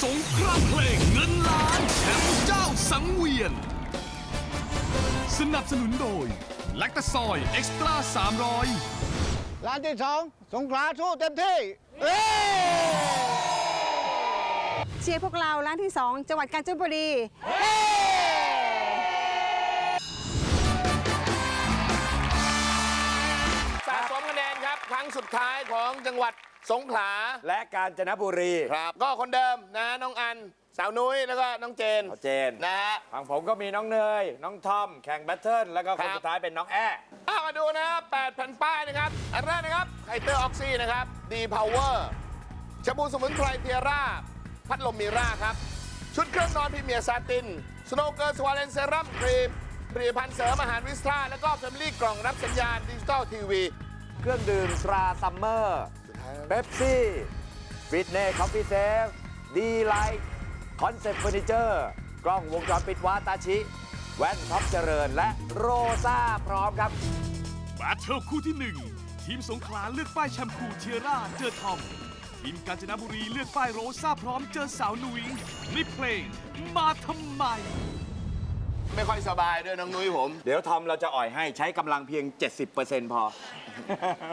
สงครามเพลงเงินล้านแชมป์เจ้าสังเวียน สนับสนุนโดย แลคตาซอยเอ็กซ์ตร้า300 ร้านที่สองสงขลาสู้เต็มที่เอ้เชียร์พวกเราร้านที่ 2 จังหวัดกาญจนบุรีส สุดท้ายของจังหวัดสงขลา และกาญจนบุรีครับ ก็คนเดิมนะน้องอันสาวนุ้ยแล้วก็น้องเจนเอาเจนนะฮะ ฝั่งผมก็มีน้องเนย น้องทอม แข่งแบทเทิลแล้วก็คนครับ สุดท้ายเป็นน้องแอ้เอามาดูนะแปดแผ่นป้ายนะครับ อันแรกนะครับไฮเตอร์ออกซี่นะครับดีพาวเวอร์ชาบูสมุนไพรเทียร่า พัดลมมีร่าครับ ชุดเครื่องนอนพรีเมียร์ซาติน สโนเกอร์สวาเลนเซรั่มครีมผลิตภัณฑ์เสริมอาหารวิสตรา แล้วก็แฟมิลี่กล่องรับสัญญาณดิจิตอลทีวี เครื่องดื่มตราซัมเมอร์เบปซี่ฟิตเนสคอฟฟี่เซฟดีไลท์คอนเซ็ปต์เฟอร์นิเจอร์กล้องวงจรปิดวาตาชิ แว่นท็อปเจริญและโรซ่าพร้อมครับแบทเทิลคู่ที่ 1 ทีมสงขลาเลือกป้ายแชมพูเทียร่าเจอทอม ทีมกาญจนบุรีเลือกป้ายโรซ่าพร้อมเจอสาวนุ้ยในเพลงมาทำไม ไม่ค่อยสบายด้วยน้องนุ้ยผม เดี๋ยวทอมเราจะอ่อยให้ใช้กำลังเพียง 70%พอ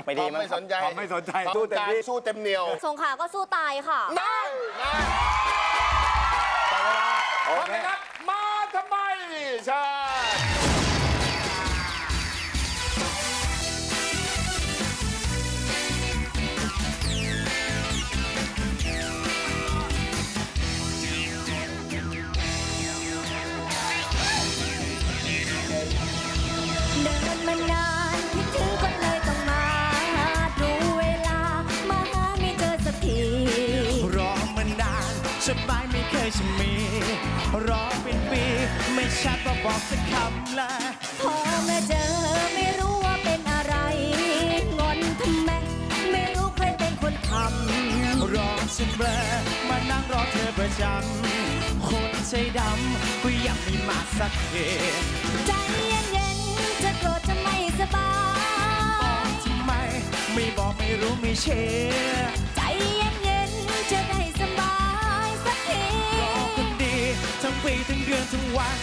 ไปดีทอมมั้ยไม่สนใจทอมไม่สนใจทอสู้เต็มที่ สู้เต็มเหนียวสงขลาก็สู้ตายค่ะ ได้ได้โอพร้อมเคนะครับ มาทำไมใช่ สบายไม่เคยจะมี รอเป็นปี ไม่ชัดว่าบอกสักคำละพอมาเจอไม่รู้ว่าเป็นอะไร งอนทำไมไม่รู้ใครเป็นคนทำรอฉันเบลอมานั่งรอเธอประจำคนใจดำก็ยังไม่มาสักทีใจเย็นๆจะโกรธจะไม่สบาบอกยทำไม ไม่บอกไม่รู้ไม่เชื่อใจเย็นๆจะได้สบาย ทั้งปีทั้งเดือนทั้งวัน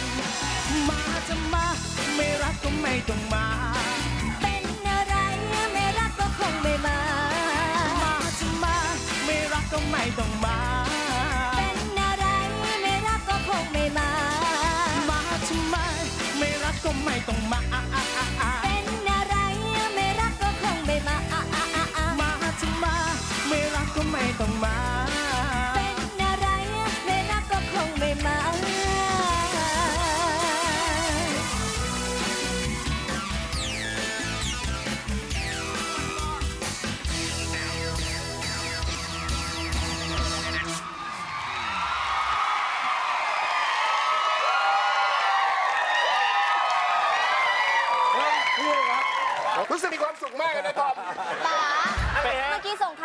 มาจะมา ไม่รักก็ไม่ต้องมา เป็นอะไรไม่รักก็คงไม่มา มาจะมา ไม่รักก็ไม่ต้องมา เป็นอะไรไม่รักก็คงไม่มา มาทำไมไม่รักก็ไม่ต้องมา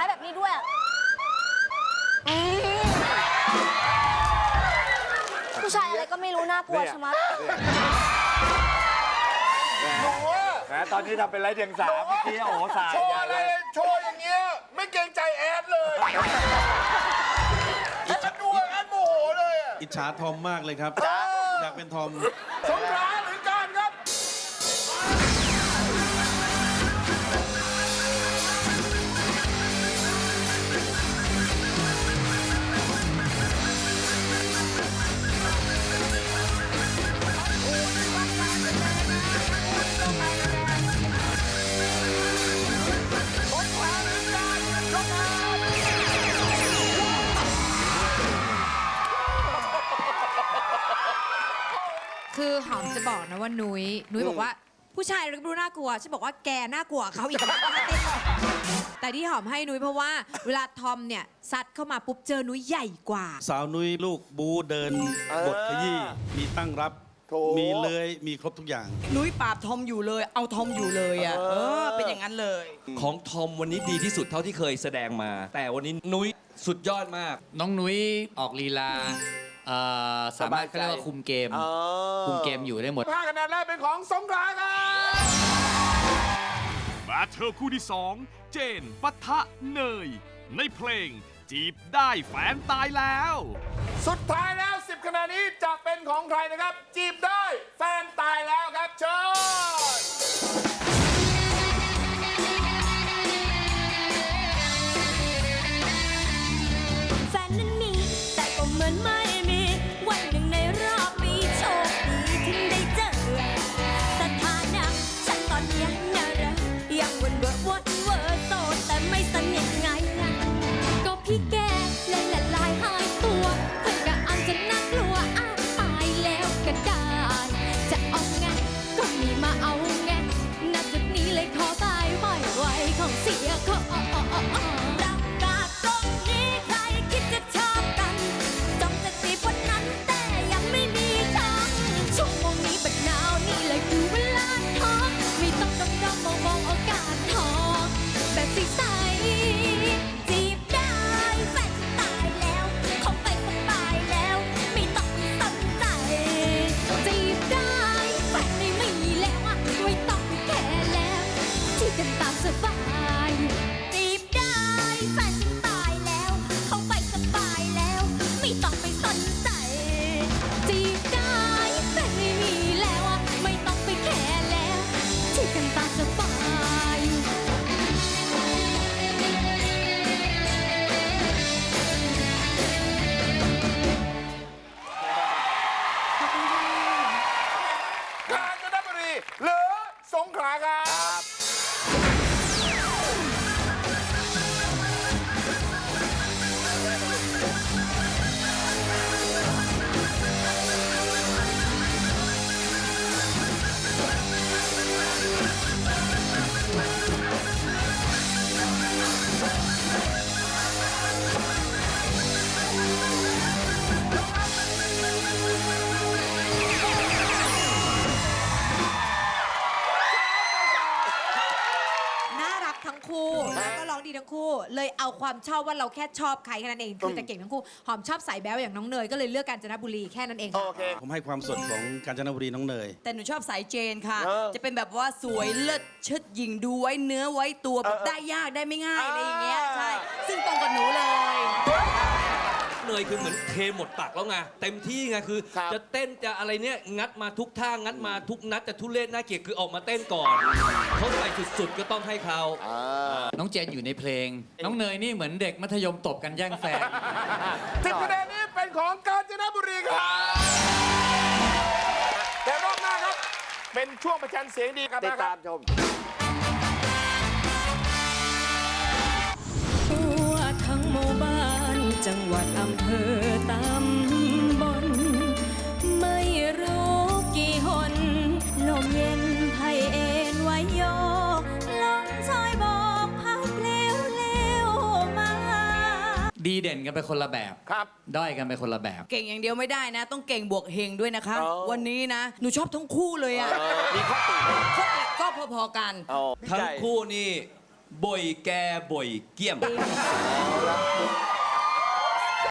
ายแบบนี้ด้วยอะผู้ชายอะไรก็ไม่รู้น่ากลัวเนี่ยชะมัดหนูอะแหมตอนนี้ทำเป็นไรเดียงสาเมื่อกี้โอ้โหสายโชว์ใหญ่อะไรเลยโชว์อย่างเงี้ยไม่เกรงใจแอดเลยแอดดูแอดโมโหเลยอะอิจฉาทอมมากเลยครับ อยากเป็นทอมสงขลาหรือการ คือหอมจะบอกนะว่านุ้ยนุ้ยบอกว่าผู้ชายเราก็ดูน่ากลัวฉันบอกว่าแกน่ากลัวเขาอีกนะแต่ที่หอมให้นุ้ยเพราะว่า เวลาทอมเนี่ยซัดเข้ามาปุ๊บเจอนุ้ยใหญ่กว่า สาวนุ้ยลูกบูเดินเออบทขยี้มีตั้งรับโถมีเลยมีครบทุกอย่าง นุ้ยปราบทอมอยู่เลย เอาทอมอยู่เลยอะเออเป็นอย่างนั้นเลย ของทอมวันนี้ดีที่สุดเท่าที่เคยแสดงมา แต่วันนี้นุ้ยสุดยอดมาก น้องนุ้ยออกลีลา เอ่อสามารถเขาเรียกว่าคุมเกมคุมเกมอยู่ได้หมด ห้าคะแนนแรกเป็นของสงขลาครับแบทเทิลคู่ที่ 2 เจนปะทะเนย ในเพลง จีบได้แฟนตายแล้ว สุดท้ายแล้ว 10คะแนนนี้จะเป็นของใครนะครับ จีบได้แฟนตายแล้วครับเชิญ ครับ เลยเอาความชอบว่าเราแค่ชอบใครแค่นั้นเองคือแต่เก่งทั้งคู่หอมชอบสายแบ๊วอย่างน้องเนยก็เลยเลือกกาญจนบุรีแค่นั้นเองค่ะโอเค ผมให้ความสดของกาญจนบุรีน้องเนย แต่หนูชอบสายเจนค่ะ เออจะเป็นแบบว่าสวยเลิศเชิดหญิงดูไว้เนื้อไว้ตัวแบบได้ยากได้ไม่ง่ายอะไรอย่างเงี้ยใช่ ซึ่งตรงกับหนูเลย เนยคือเหมือนเทหมดตักแล้วไงเต็มที่ไงคือ ครับ จะเต้นจะอะไรเนี่ยงัดมาทุกท่างัดมาทุกนัดจะทุเรศน่าเกลียดคือออกมาเต้นก่อนเขาใส่สุดๆก็ต้องให้เขาน้องเจนอยู่ในเพลง น้องเนยนี่เหมือนเด็กมัธยมตบกันแย่งแฟน สิบคะแนนนี้เป็นของกาญจนบุรีครับแต่รอบหน้าครับ เป็นช่วงประชันเสียงดีครับติดคตารัมบชม ทั่วทั้งหมู่บ้านจังหวัด ดีเด่นกันไปคนละแบบครับ ด้อยกันไปคนละแบบ เก่งอย่างเดียวไม่ได้นะ ต้องเก่งบวกเฮงด้วยนะคะ อ๋อ วันนี้นะ หนูชอบทั้งคู่เลยอะมีข้อติข้อติก็พอๆกันอ๋อพี่ทั้งใจคู่นี่บ่อยแกบ่อยเกี่ยม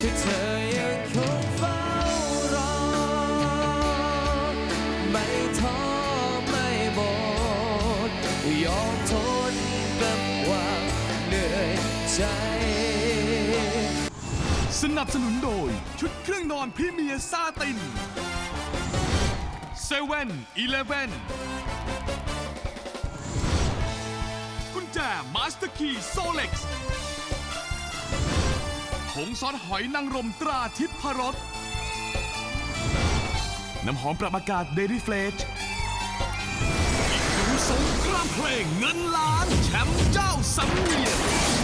ที่เธอยังคงเฝ้ารอไม่ท้อไม่หมดยอมทนกับความเหนื่อยใจ สนับสนุนโดย ชุดเครื่องนอนพรีเมียร์ซาตินเซเว่นอีเลฟเว่นกุญแจมาสเตอร์คีย์โซเล็กซ์ผงซอสหอยนางรมตราทิพพรสน้ำหอมปรับอากาศเดลี่เฟลชดูสงครามเพลงเงินล้านแชมป์เจ้าสังเวียน